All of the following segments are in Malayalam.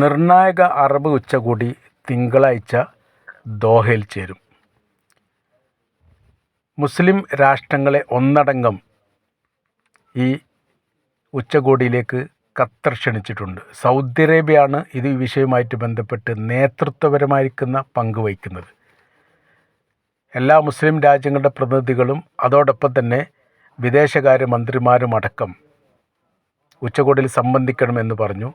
നിർണായക അറബ് ഉച്ചകോടി തിങ്കളാഴ്ച ദോഹയിൽ ചേരും. മുസ്ലിം രാഷ്ട്രങ്ങളെ ഒന്നടങ്കം ഈ ഉച്ചകോടിയിലേക്ക് ഖത്തർ ക്ഷണിച്ചിട്ടുണ്ട്. സൗദി അറേബ്യയാണ് ഇത് ഈ വിഷയവുമായിട്ട് ബന്ധപ്പെട്ട് നേതൃത്വപരമായിരിക്കുന്ന പങ്ക് വഹിക്കുന്നത്. എല്ലാ മുസ്ലിം രാജ്യങ്ങളുടെ പ്രതിനിധികളും അതോടൊപ്പം തന്നെ വിദേശകാര്യ മന്ത്രിമാരും അടക്കം ഉച്ചകോടിയിൽ സംബന്ധിക്കണമെന്ന് പറഞ്ഞു.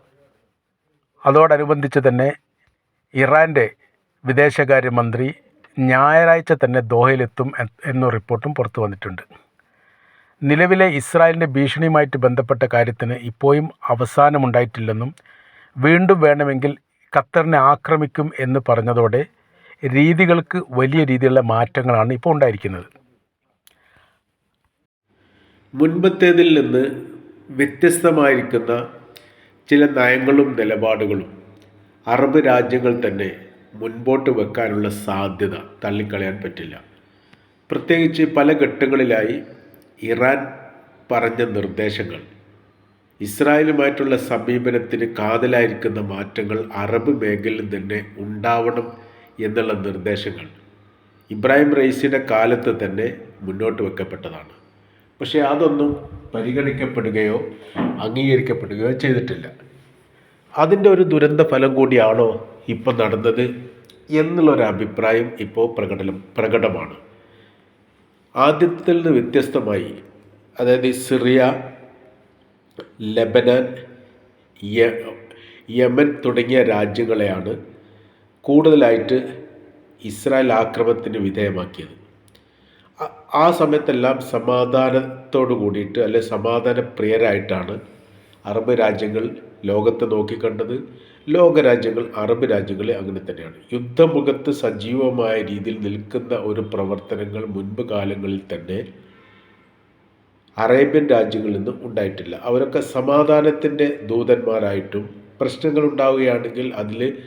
അതോടനുബന്ധിച്ച് തന്നെ ഇറാന്റെ വിദേശകാര്യമന്ത്രി ഞായറാഴ്ച തന്നെ ദോഹയിലെത്തും എന്ന റിപ്പോർട്ടും പുറത്തു വന്നിട്ടുണ്ട്. നിലവിലെ ഇസ്രായേലിന്റെ ഭീഷണിയുമായിട്ട് ബന്ധപ്പെട്ട കാര്യത്തിന് ഇപ്പോഴും അവസാനമുണ്ടായിട്ടില്ലെന്നും വീണ്ടും വേണമെങ്കിൽ ഖത്തറിനെ ആക്രമിക്കും എന്ന് പറഞ്ഞതോടെ രീതികൾക്ക് വലിയ രീതിയിലുള്ള മാറ്റങ്ങളാണ് ഇപ്പോൾ ഉണ്ടായിരിക്കുന്നത്. മുൻപത്തേതിൽ നിന്ന് വ്യത്യസ്തമായിരിക്കുന്ന ചില നയങ്ങളും നിലപാടുകളും അറബ് രാജ്യങ്ങൾ തന്നെ മുൻപോട്ട് വെക്കാനുള്ള സാധ്യത തള്ളിക്കളയാൻ പറ്റില്ല. പ്രത്യേകിച്ച് പല ഘട്ടങ്ങളിലായി ഇറാൻ പറഞ്ഞ നിർദ്ദേശങ്ങൾ ഇസ്രായേലുമായിട്ടുള്ള സമീപനത്തിന് കാതലായിരിക്കുന്ന മാറ്റങ്ങൾ അറബ് മേഖലയിൽ തന്നെ ഉണ്ടാവണം എന്നുള്ള നിർദ്ദേശങ്ങൾ ഇബ്രാഹിം റൈസിയുടെ കാലത്ത് തന്നെ മുന്നോട്ട് വെക്കപ്പെട്ടതാണ്. പക്ഷേ അതൊന്നും പരിഗണിക്കപ്പെടുകയോ അംഗീകരിക്കപ്പെടുകയോ ചെയ്തിട്ടില്ല. അതിന്റെ ഒരു ദുരന്ത ഫലം കൂടിയാണോ ഇപ്പം നടന്നത് എന്നുള്ളൊരു അഭിപ്രായം ഇപ്പോൾ പ്രകടനം പ്രകടമാണ്. ആദ്യത്തിൽ നിന്ന് വ്യത്യസ്തമായി അതായത് സിറിയ ലബനാൻ യമൻ തുടങ്ങിയ രാജ്യങ്ങളെയാണ് കൂടുതലായിട്ട് ഇസ്രായേൽ ആക്രമണത്തിന് വിധേയമാക്കിയത്. ആ- സമയത്തെല്ലാം സമാധാനത്തോട് കൂടിയിട്ട് അല്ലെ സമാധാന പ്രിയരായിട്ടാണ് അറബ് രാജ്യങ്ങൾ ലോകത്തെ നോക്കിക്കണ്ടത്. ലോകരാജ്യങ്ങൾ അറബ് രാജ്യങ്ങളെ അങ്ങനെ തന്നെയാണ്. യുദ്ധമുഖത്ത് സജീവമായ രീതിയിൽ നിൽക്കുന്ന ഒരു പ്രവർത്തനങ്ങൾ മുൻപ് കാലങ്ങളിൽ തന്നെ അറേബ്യൻ രാജ്യങ്ങളിൽ നിന്നും ഉണ്ടായിട്ടില്ല. അവരൊക്കെ സമാധാനത്തിന്റെ ദൂതന്മാരായിട്ടും പ്രശ്നങ്ങൾ ഉണ്ടാവുകയാണെങ്കിൽ അതിൽ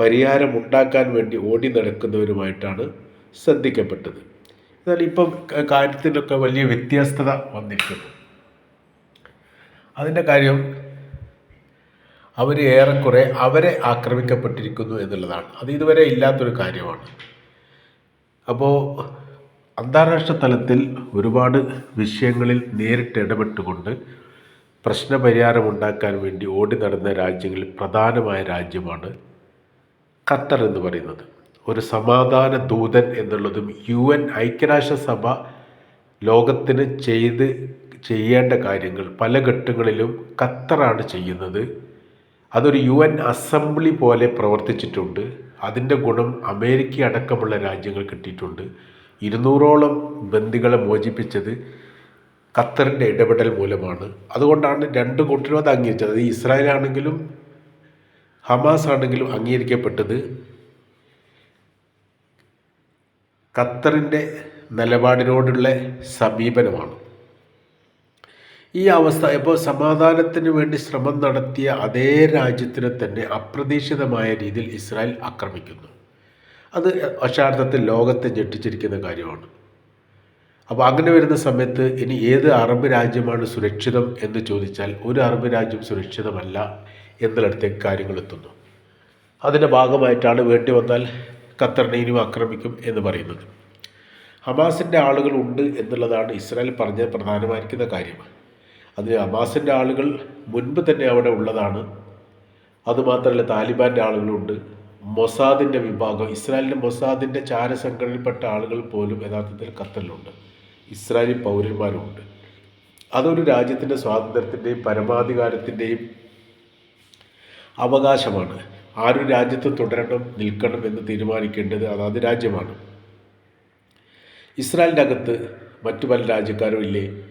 പരിഹാരം ഉണ്ടാക്കാൻ വേണ്ടി ഓടി നടക്കുന്നവരുമായിട്ടാണ് ശ്രദ്ധിക്കപ്പെട്ടത്. എന്നാൽ ഇപ്പം കാര്യത്തിലൊക്കെ വലിയ വ്യത്യസ്തത വന്നിരിക്കുന്നു. അതിന്റെ കാര്യം അവർ ഏറെക്കുറെ അവരെ ആക്രമിക്കപ്പെട്ടിരിക്കുന്നു എന്നുള്ളതാണ്. അത് ഇതുവരെ ഇല്ലാത്തൊരു കാര്യമാണ്. അപ്പോൾ അന്താരാഷ്ട്ര തലത്തിൽ ഒരുപാട് വിഷയങ്ങളിൽ നേരിട്ട് ഇടപെട്ടുകൊണ്ട് പ്രശ്നപരിഹാരം ഉണ്ടാക്കാൻ വേണ്ടി ഓടി നടന്ന രാജ്യങ്ങളിൽ പ്രധാനമായ രാജ്യമാണ് ഖത്തർ എന്ന് പറയുന്നത്. ഒരു സമാധാന ദൂതൻ എന്നുള്ളതും യു എൻ ഐക്യരാഷ്ട്രസഭ ലോകത്തിന് ചെയ്ത് ചെയ്യേണ്ട കാര്യങ്ങൾ പല ഘട്ടങ്ങളിലും ഖത്തറാണ് ചെയ്യുന്നത്. അതൊരു യു എൻ അസംബ്ലി പോലെ പ്രവർത്തിച്ചിട്ടുണ്ട്. അതിന്റെ ഗുണം അമേരിക്ക അടക്കമുള്ള രാജ്യങ്ങൾ കിട്ടിയിട്ടുണ്ട്. ഇരുന്നൂറോളം ബന്ദികളെ മോചിപ്പിച്ചത് ഖത്തറിന്റെ ഇടപെടൽ മൂലമാണ്. അതുകൊണ്ടാണ് രണ്ട് കൂട്ടരും അത് അംഗീകരിച്ചത്. ഇസ്രായേൽ ആണെങ്കിലും ഹമാസ് ആണെങ്കിലും അംഗീകരിക്കപ്പെട്ടത്. ഖത്തറിന്റെ നിലപാടിനോടുള്ള സമീപനമാണ്. ഈ അവസ്ഥ ഇപ്പോൾ സമാധാനത്തിന് വേണ്ടി ശ്രമം നടത്തിയ അതേ രാജ്യത്തിനെ തന്നെ അപ്രതീക്ഷിതമായ രീതിയിൽ ഇസ്രായേൽ ആക്രമിക്കുന്നു. അത് അക്ഷാർത്ഥത്തിൽ ലോകത്തെ ഞെട്ടിച്ചിരിക്കുന്ന കാര്യമാണ്. അപ്പോൾ അങ്ങനെ വരുന്ന സമയത്ത് ഇനി ഏത് അറബ് രാജ്യമാണ് സുരക്ഷിതം എന്ന് ചോദിച്ചാൽ ഒരു അറബ് രാജ്യം സുരക്ഷിതമല്ല എന്നിടത്തേക്ക് കാര്യങ്ങൾ എത്തുന്നു. അതിന്റെ ഭാഗമായിട്ടാണ് വേണ്ടി വന്നാൽ ഖത്തറിനെ ഇനി ആക്രമിക്കും എന്ന് പറയുന്നത്. ഹമാസിന്റെ ആളുകൾ ഉണ്ട് എന്നുള്ളതാണ് ഇസ്രായേൽ പറഞ്ഞ പ്രധാനമായിരിക്കുന്ന കാര്യം. അതിന് ഹമാസിന്റെ ആളുകൾ മുൻപ് തന്നെ അവിടെ ഉള്ളതാണ്. അതുമാത്രമല്ല താലിബാന്റെ ആളുകളുണ്ട് മൊസാദിന്റെ വിഭാഗം ഇസ്രായേലിന്റെ മൊസാദിന്റെ ചാരസംഘടനയിൽപ്പെട്ട ആളുകൾ പോലും യഥാർത്ഥത്തിൽ ഖത്തറിലുണ്ട്. ഇസ്രായേലി പൗരന്മാരുമുണ്ട് അതൊരു രാജ്യത്തിന്റെ സ്വാതന്ത്ര്യത്തിന്റെയും പരമാധികാരത്തിന്റെയും അവകാശമാണ്. ആരും രാജ്യത്ത് തുടരണം നിൽക്കണം എന്ന് തീരുമാനിക്കേണ്ടത് അതാത് രാജ്യമാണ്. ഇസ്രായേലിന്റെ അകത്ത് മറ്റു പല രാജ്യക്കാരും ഇല്ലേ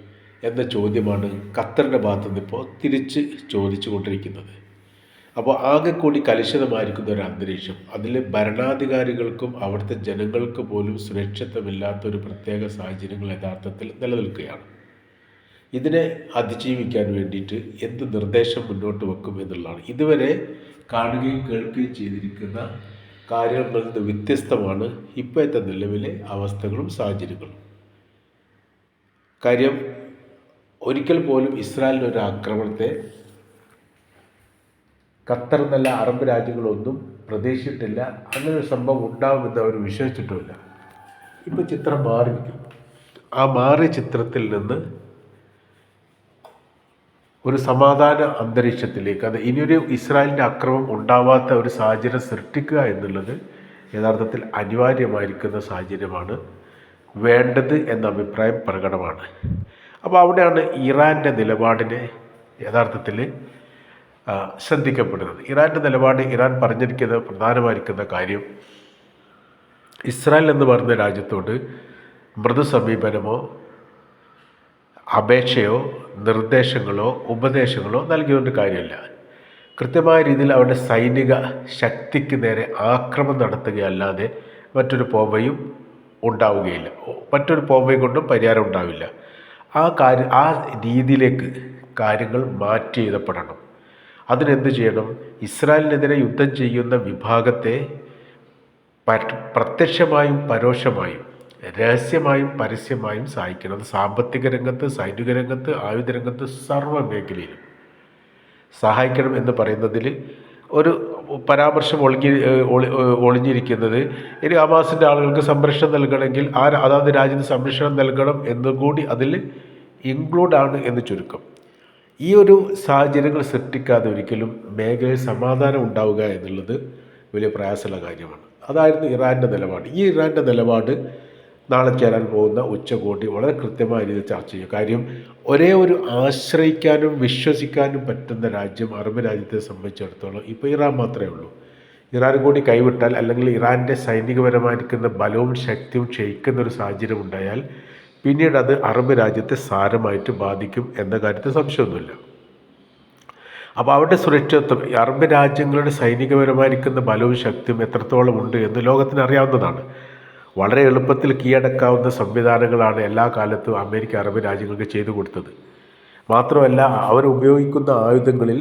എന്ന ചോദ്യമാണ് ഖത്തറിന്റെ ഭാഗത്തുനിന്ന് ഇപ്പോൾ തിരിച്ച് ചോദിച്ചു കൊണ്ടിരിക്കുന്നത് അപ്പോൾ ആകെ കൂടി കലുഷിതമായിരിക്കുന്ന ഒരു അന്തരീക്ഷം. അതിൽ ഭരണാധികാരികൾക്കും അവിടുത്തെ ജനങ്ങൾക്ക് പോലും സുരക്ഷിതമില്ലാത്ത ഒരു പ്രത്യേക സാഹചര്യങ്ങൾ യഥാർത്ഥത്തിൽ നിലനിൽക്കുകയാണ്. ഇതിനെ അതിജീവിക്കാൻ വേണ്ടിയിട്ട് എന്ത് നിർദ്ദേശം മുന്നോട്ട് വെക്കും എന്നുള്ളതാണ്. ഇതുവരെ കാണുകയും കേൾക്കുകയും ചെയ്തിരിക്കുന്ന കാര്യങ്ങളിൽ നിന്ന് വ്യത്യസ്തമാണ് ഇപ്പോഴത്തെ നിലവിലെ അവസ്ഥകളും സാഹചര്യങ്ങളും. കാര്യം ഒരിക്കൽ പോലും ഇസ്രായേലിനൊരു ആക്രമണത്തെ ഖത്തർ എന്നല്ല അറബ് രാജ്യങ്ങളൊന്നും പ്രതീക്ഷിച്ചിട്ടില്ല. അങ്ങനെ ഒരു സംഭവം ഉണ്ടാവുമെന്ന് അവർ വിശ്വസിച്ചിട്ടുമില്ല. ഇപ്പോൾ ചിത്രം മാറിയിരിക്കുന്നു. ആ മാറിയ ചിത്രത്തിൽ നിന്ന് ഒരു സമാധാന അന്തരീക്ഷത്തിലേക്ക് അത് ഇനിയൊരു ഇസ്രായേലിന്റെ അക്രമം ഉണ്ടാവാത്ത ഒരു സാഹചര്യം സൃഷ്ടിക്കുക എന്നുള്ളത് യഥാർത്ഥത്തിൽ അനിവാര്യമായിരിക്കുന്ന സാഹചര്യമാണ്. വേണ്ടത് എന്ന അഭിപ്രായം പ്രകടമാണ്. അപ്പോൾ അവിടെയാണ് ഇറാന്റെ നിലപാടിനെ യഥാർത്ഥത്തിൽ ശ്രദ്ധിക്കപ്പെടുന്നത്. ഇറാന്റെ നിലപാട് ഇറാൻ പറഞ്ഞിരിക്കുന്ന പ്രധാനമായിരിക്കുന്ന കാര്യം ഇസ്രായേൽ എന്ന് പറയുന്ന രാജ്യത്തോട് മൃദു സമീപനമോ അപേക്ഷയോ നിർദ്ദേശങ്ങളോ ഉപദേശങ്ങളോ നൽകിയതുകൊണ്ട് കാര്യമില്ല. കൃത്യമായ രീതിയിൽ അവരുടെ സൈനിക ശക്തിക്ക് നേരെ ആക്രമണം നടത്തുകയല്ലാതെ മറ്റൊരു പോവയും ഉണ്ടാവുകയില്ല. മറ്റൊരു പോവയും കൊണ്ടും പരിഹാരം ഉണ്ടാവില്ല. ആ കാര്യ ആ രീതിയിലേക്ക് കാര്യങ്ങൾ മാറ്റി എഴുതപ്പെടണം. അതിനെന്ത് ചെയ്യണം? ഇസ്രായേലിനെതിരെ യുദ്ധം ചെയ്യുന്ന വിഭാഗത്തെ പര- പ്രത്യക്ഷമായും പരോക്ഷമായും രഹസ്യമായും പരസ്യമായും സഹായിക്കണം അത് സാമ്പത്തിക രംഗത്ത് സൈനിക രംഗത്ത് ആയുധ രംഗത്ത് സർവ മേഖലയിലും. സഹായിക്കണം എന്ന് പറയുന്നതിൽ ഒരു പരാമർശം ഒളിഞ്ഞി ഒളി ഒളിഞ്ഞിരിക്കുന്നത് ഇനി ഹമാസിന്റെ ആളുകൾക്ക് സംരക്ഷണം നൽകണമെങ്കിൽ ആ അതാത് രാജ്യത്ത് സംരക്ഷണം നൽകണം എന്നും കൂടി അതിൽ ഇൻക്ലൂഡ് ആണ് എന്ന് ചുരുക്കം. ഈ ഒരു സാഹചര്യങ്ങൾ സൃഷ്ടിക്കാതെ ഒരിക്കലും മേഖലയിൽ സമാധാനം ഉണ്ടാവുക എന്നുള്ളത് വലിയ പ്രയാസമുള്ള കാര്യമാണ്. അതായിരുന്നു ഇറാന്റെ നിലപാട്. ഈ ഇറാന്റെ നിലപാട് നാളെ ചേരാൻ പോകുന്ന ഉച്ചകോടി വളരെ കൃത്യമായ രീതിയിൽ ചർച്ച ചെയ്യും. കാര്യം ഒരേ ഒരു ആശ്രയിക്കാനും വിശ്വസിക്കാനും പറ്റുന്ന രാജ്യം അറബ് രാജ്യത്തെ സംബന്ധിച്ചിടത്തോളം ഇപ്പോൾ ഇറാൻ മാത്രമേ ഉള്ളൂ. ഇറാൻ കൂടി കൈവിട്ടാൽ അല്ലെങ്കിൽ ഇറാന്റെ സൈനികപരമായിരിക്കുന്ന ബലവും ശക്തിയും ക്ഷയിക്കുന്ന ഒരു സാഹചര്യം ഉണ്ടായാൽ പിന്നീട് അത് അറബ് രാജ്യത്തെ സാരമായിട്ട് ബാധിക്കും എന്ന കാര്യത്തിൽ സംശയമൊന്നുമില്ല. അപ്പോൾ അവരുടെ സുരക്ഷിതത്വം അറബ് രാജ്യങ്ങളുടെ സൈനികപരമായിരിക്കുന്ന ബലവും ശക്തിയും എത്രത്തോളം ഉണ്ട് എന്ന് ലോകത്തിന് അറിയാവുന്നതാണ്. വളരെ എളുപ്പത്തിൽ കീഴടക്കാവുന്ന സംവിധാനങ്ങളാണ് എല്ലാ കാലത്തും അമേരിക്ക അറബ് രാജ്യങ്ങൾക്ക് ചെയ്തു കൊടുത്തത്. മാത്രമല്ല അവർ ഉപയോഗിക്കുന്ന ആയുധങ്ങളിൽ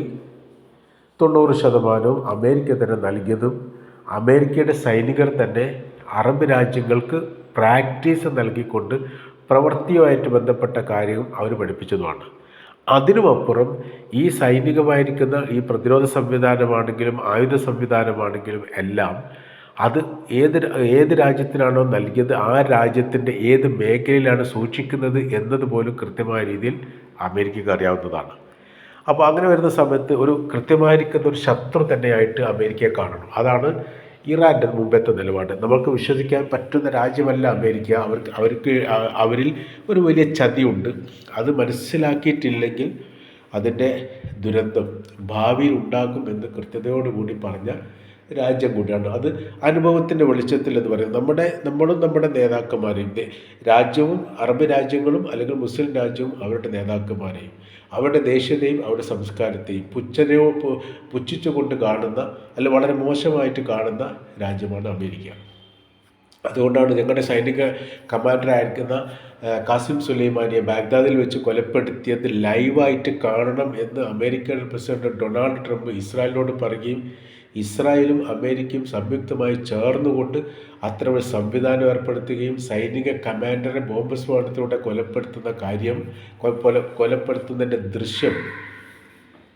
തൊണ്ണൂറ് ശതമാനവും അമേരിക്ക തന്നെ നൽകിയതും അമേരിക്കയുടെ സൈനികർ തന്നെ അറബ് രാജ്യങ്ങൾക്ക് പ്രാക്ടീസ് നൽകിക്കൊണ്ട് പ്രവൃത്തിയുമായിട്ട് ബന്ധപ്പെട്ട കാര്യവും അവർ പഠിപ്പിച്ചതുമാണ്. അതിനുമപ്പുറം ഈ സൈനികമായിരിക്കുന്ന ഈ പ്രതിരോധ സംവിധാനമാണെങ്കിലും ആയുധ സംവിധാനമാണെങ്കിലും എല്ലാം അത് ഏത് ഏത് രാജ്യത്തിനാണോ നൽകിയത് ആ രാജ്യത്തിന്റെ ഏത് മേഖലയിലാണ് സൂക്ഷിക്കുന്നത് എന്നതുപോലും കൃത്യമായ രീതിയിൽ അമേരിക്കക്ക് അറിയാവുന്നതാണ്. അപ്പോൾ അങ്ങനെ വരുന്ന സമയത്ത് ഒരു കൃത്യമായിരിക്കുന്ന ഒരു ശത്രു തന്നെയായിട്ട് അമേരിക്കയെ കാണണം. അതാണ് ഇറാന്റെ മുമ്പത്തെ നിലപാട്. നമുക്ക് വിശ്വസിക്കാൻ പറ്റുന്ന രാജ്യമല്ല അമേരിക്ക. അവർക്ക് അവർക്ക് അവരിൽ ഒരു വലിയ ചതിയുണ്ട്. അത് മനസ്സിലാക്കിയിട്ടില്ലെങ്കിൽ അതിന്റെ ദുരന്തം ഭാവിയിൽ ഉണ്ടാകും എന്ന് കൃത്യതയോടുകൂടി പറഞ്ഞ രാജ്യം കൂടിയാണ്. അത് അനുഭവത്തിന്റെ വെളിച്ചത്തിൽ എന്ന് പറയുന്നത്. നമ്മുടെ നമ്മളും നമ്മുടെ നേതാക്കന്മാരെയും രാജ്യവും അറബ് രാജ്യങ്ങളും അല്ലെങ്കിൽ മുസ്ലിം രാജ്യവും അവരുടെ നേതാക്കന്മാരെയും അവരുടെ ദേശീയതയും അവരുടെ സംസ്കാരത്തെയും പുച്ഛനയോ പുച്ഛിച്ചുകൊണ്ട് കാണുന്ന അല്ല വളരെ മോശമായിട്ട് കാണുന്ന രാജ്യമാണ് അമേരിക്ക. അതുകൊണ്ടാണ് ഞങ്ങളുടെ സൈനിക കമാൻഡറായിരിക്കുന്ന കാസിം സുലൈമാനിയെ ബാഗ്ദാദിൽ വെച്ച് കൊലപ്പെടുത്തിയത് ലൈവായിട്ട് കാണണം എന്ന് അമേരിക്കൻ പ്രസിഡന്റ് ഡൊണാൾഡ് ട്രംപ് ഇസ്രായേലിനോട് പറയുകയും ഇസ്രായേലും അമേരിക്കയും സംയുക്തമായി ചേർന്നുകൊണ്ട് അത്തരം സംവിധാനം ഏർപ്പെടുത്തുകയും സൈനിക കമാൻഡറെ ബോംബ് സ്ഫോടനത്തിലൂടെ കൊലപ്പെടുത്തുന്ന കാര്യം കൊല കൊലപ്പെടുത്തുന്നതിന്റെ ദൃശ്യം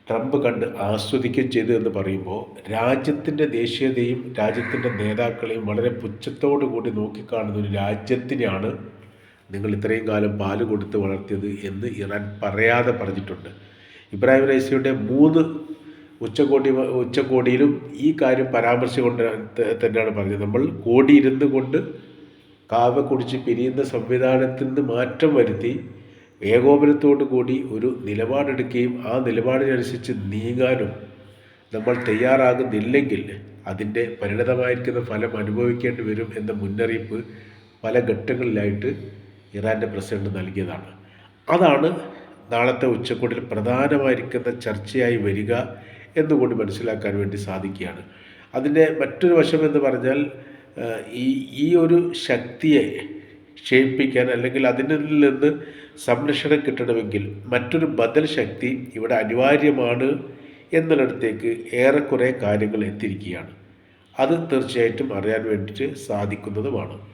ട്രംപ് കണ്ട് ആസ്വദിക്കുകയും ചെയ്തു എന്ന് പറയുമ്പോൾ രാജ്യത്തിന്റെ ദേശീയതയും രാജ്യത്തിന്റെ നേതാക്കളെയും വളരെ പുച്ഛത്തോടു കൂടി നോക്കിക്കാണുന്ന ഒരു രാജ്യത്തിനെയാണ് നിങ്ങൾ ഇത്രയും കാലം പാൽ കൊടുത്ത് വളർത്തിയത് എന്ന് ഇറാൻ പറയാതെ പറഞ്ഞിട്ടുണ്ട്. ഇബ്രാഹിം റൈസിയുടെ മൂന്ന് ഉച്ചകോടി ഉച്ചകോടിയിലും ഈ കാര്യം പരാമർശിച്ചുകൊണ്ട് തന്നെയാണ് പറഞ്ഞത്. നമ്മൾ കോടി ഇരുന്ന് കൊണ്ട് കാവ കുടിച്ച് പിരിയുന്ന സംവിധാനത്തിൽ നിന്ന് മാറ്റം വരുത്തി ഏകോപനത്തോടു കൂടി ഒരു നിലപാടെടുക്കുകയും ആ നിലപാടിനനുസരിച്ച് നീങ്ങാനും നമ്മൾ തയ്യാറാകുന്നില്ലെങ്കിൽ അതിന്റെ പരിണിതമായിരിക്കുന്ന ഫലം അനുഭവിക്കേണ്ടി വരും എന്ന മുന്നറിയിപ്പ് പല ഘട്ടങ്ങളിലായിട്ട് ഇറാന്റെ പ്രസിഡന്റ് നൽകിയതാണ്. അതാണ് നാളത്തെ ഉച്ചകോടിയിൽ പ്രധാനമായിരിക്കുന്ന ചർച്ചയായി വരിക എന്നുകൂടി മനസ്സിലാക്കാൻ വേണ്ടി സാധിക്കുകയാണ്. അതിന്റെ മറ്റൊരു വശം എന്ന് പറഞ്ഞാൽ ഈ ഈ ഒരു ശക്തിയെ ക്ഷയിപ്പിക്കാൻ അല്ലെങ്കിൽ അതിൽ നിന്ന് സംരക്ഷണം കിട്ടണമെങ്കിൽ മറ്റൊരു ബദൽ ശക്തി ഇവിടെ അനിവാര്യമാണ് എന്നിടത്തേക്ക് ഏറെക്കുറെ കാര്യങ്ങൾ എത്തിയിരിക്കുകയാണ്. അത് തീർച്ചയായിട്ടും അറിയാൻ വേണ്ടിയിട്ട് സാധിക്കുന്നതുമാണ്.